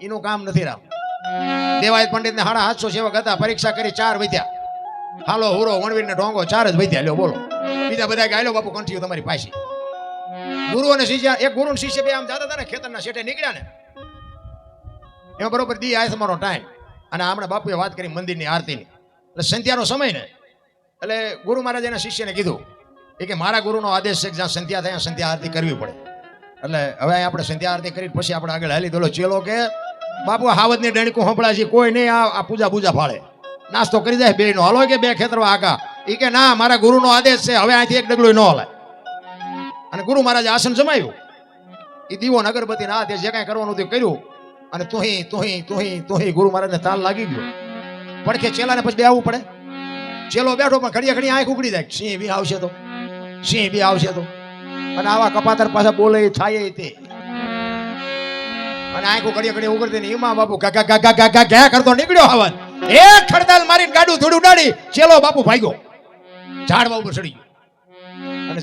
એનું કામ નથી રામ. દેવાય પંડિત ને હાડા હાથસો સેવક હતા, પરીક્ષા કરી ચાર વધ્યા. હાલો હુરો વણવીર ને ઢોંગો, ચાર જ વધ્યા. લ્યો, બોલો. બીજા બધા ગાયલો બાપુ, કંઠીયું તમારી પાસે ગુરુ અને શિષ્ય, એક ગુરુ અને શિષ્ય બે આમ જતા હતા ને, ખેતરના શેઠે નીકળ્યા ને. એમાં બરોબર દી આય તમારો ટાઈમ અને હમણાં બાપુએ વાત કરી મંદિરની આરતીની. એટલે સંધ્યાનો સમય ને. એટલે ગુરુ મહારાજ એના શિષ્યને કીધું, એ કે મારા ગુરુનો આદેશ છે કે જ્યાં સંધ્યા થાય સંધ્યા આરતી કરવી પડે. એટલે હવે આપણે સંધ્યા આરતી કરી પછી આપણે આગળ હાલી દોલો ચેલો કે બાપુ હાવજની ડણકું હંભળા છે, કોઈ નહીં, આ પૂજા પૂજા ફાળે. નાસ્તો કરી જાય બે નો હાલો કે બે ખેતરવા આગા. એ કે, ના, મારા ગુરુનો આદેશ છે, હવે અહીંથી એક ડગલું ન હલાય. અને ગુરુ મહારાજે આસન જમાયું એ દીવો અગરબત્તીના હાથે જે કાંઈ કરવાનું તે કર્યું. અને તુહી તુહી તુહી તુહી ગુરુ મહારાજને તાલ લાગી ગયો. પડખે ચેલાને પછી બેહવું પડે. ચેલો બેઠો પણ ઘડીએ ઘડી આંખ ઉકળી જાય. સિંહ બી આવશે તો. સિંહ બી આવશે તો. અને આવા કપાતર પાછા બોલે થાય તે. અને આંખો ઘડીએ ઘડીએ ઉગડતી ને એમાં બાપુ ગા ગા ગા ગા ગા ગા કરતો નીકળ્યો હવન. એક ખડતાલ મારીને ગાડું થોડું ઉડાડી ચેલો બાપુ ભાગ્યો. ઝાડવા ઉપર ચડી ગયો. અને